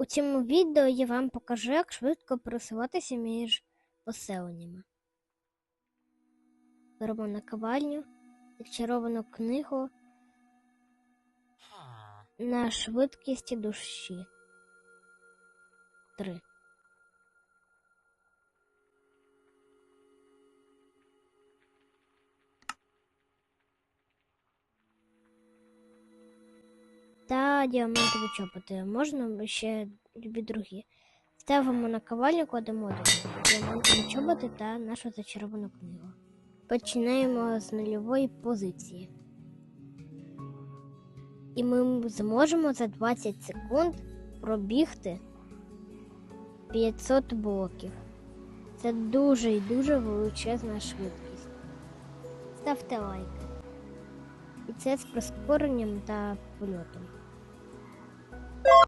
У цьому відео я вам покажу, як швидко пересуватися між поселеннями. Беремо наковальню, зачаровану книгу на швидкість душі. Три. Та діамантові чоботи. Можна ще любі другі. Ставимо на ковальню, кладемо діамантові чоботи та нашу зачаровану книгу. Починаємо з нульової позиції. І ми зможемо за 20 секунд пробігти 500 блоків. Це дуже і дуже величезна швидкість. Ставте лайк. І це з прискоренням та польотом.